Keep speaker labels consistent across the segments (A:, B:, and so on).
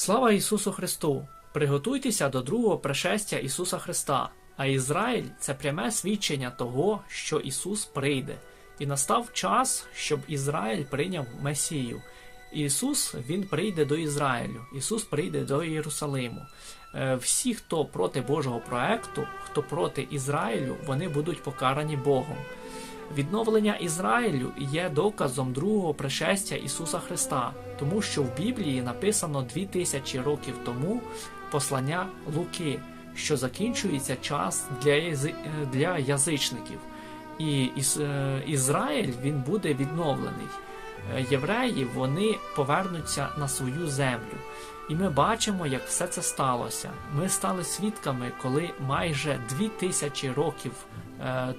A: Слава Ісусу Христу! Приготуйтеся до другого пришестя Ісуса Христа. А Ізраїль це пряме свідчення того, що Ісус прийде. І настав час, щоб Ізраїль прийняв Месію. Ісус Він прийде до Ізраїлю, Ісус прийде до Єрусалиму. Е, Всі, хто проти Божого проекту, хто проти Ізраїлю, вони будуть покарані Богом. Відновлення Ізраїлю є доказом другого пришестя Ісуса Христа, тому що в Біблії написано 2000 років тому послання Луки, що закінчується час для, е, для язичників. І е, Ізраїль він буде відновлений. Е, Євреї вони повернуться на свою землю. І ми бачимо, як все це сталося. Ми стали свідками, коли майже дві тисячі років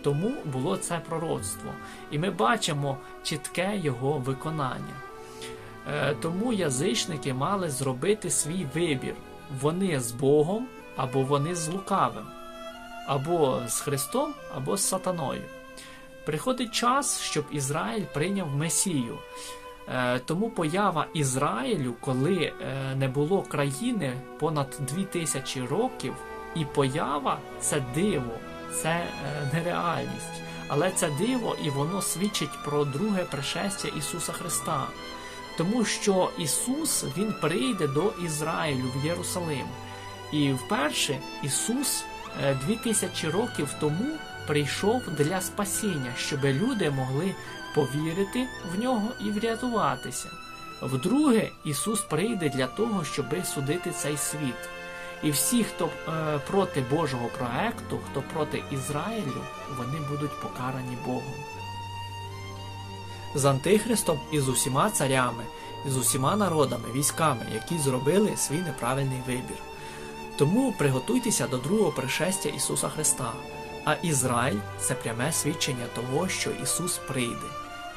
A: тому було це пророцтво. І ми бачимо чітке його виконання. Е, Тому язичники мали зробити свій вибір: вони з Богом або вони з лукавим, або з Христом, або з сатаною. Приходить час, щоб Ізраїль прийняв Месію. Е, Тому поява Ізраїлю, коли е, не було країни понад 2000 років, і поява це диво, це е, нереальність. Але це диво і воно свідчить про друге пришестя Ісуса Христа. Тому що Ісус Він прийде до Ізраїлю в Єрусалим. І вперше Ісус е, 2000 років тому прийшов для спасіння, щоб люди могли повірити в нього і врятуватися. Вдруге, Ісус прийде для того, щоб судити цей світ. І всі, хто е, проти Божого проекту, хто проти Ізраїлю, вони будуть покарані Богом. З Антихристом і з усіма царями, і з усіма народами, військами, які зробили свій неправильний вибір. Тому приготуйтеся до другого пришестя Ісуса Христа. А Ізраїль це пряме свідчення того, що Ісус прийде.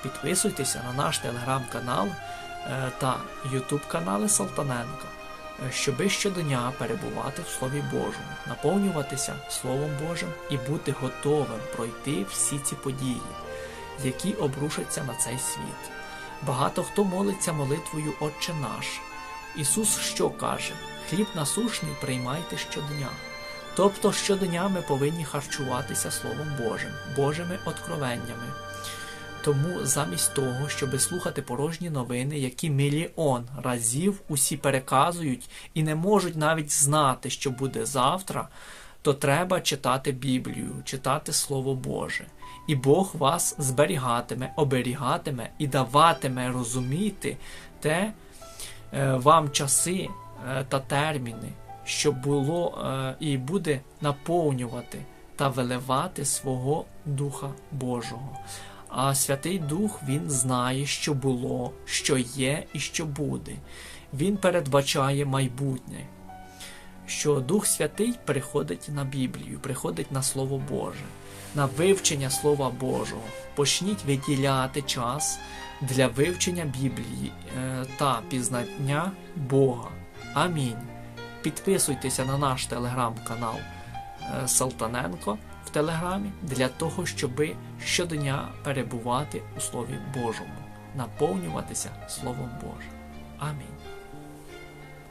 A: Підписуйтеся на наш телеграм-канал е, та ютуб канали Салтаненка, щоби щодня перебувати в Слові Божому, наповнюватися Словом Божим і бути готовим пройти всі ці події, які обрушаться на цей світ. Багато хто молиться молитвою Отче наш. Ісус що каже? Хліб насушний приймайте щодня. Тобто щодня ми повинні харчуватися Словом Божим, Божими откровеннями. Тому замість того, щоб слухати порожні новини, які мільйон разів усі переказують і не можуть навіть знати, що буде завтра, то треба читати Біблію, читати Слово Боже. І Бог вас зберігатиме, оберігатиме і даватиме розуміти те е, вам часи е, та терміни, що було е, і буде наповнювати та виливати свого Духа Божого. А Святий Дух Він знає, що було, що є і що буде. Він передбачає майбутнє. Що Дух Святий приходить на Біблію, приходить на Слово Боже, на вивчення Слова Божого. Почніть виділяти час для вивчення Біблії е, та пізнання Бога. Амінь. Підписуйтеся на наш телеграм-канал е, Салтаненко в Телеграмі для того, щоб щодня перебувати у Слові Божому, наповнюватися Словом Божим. Амінь.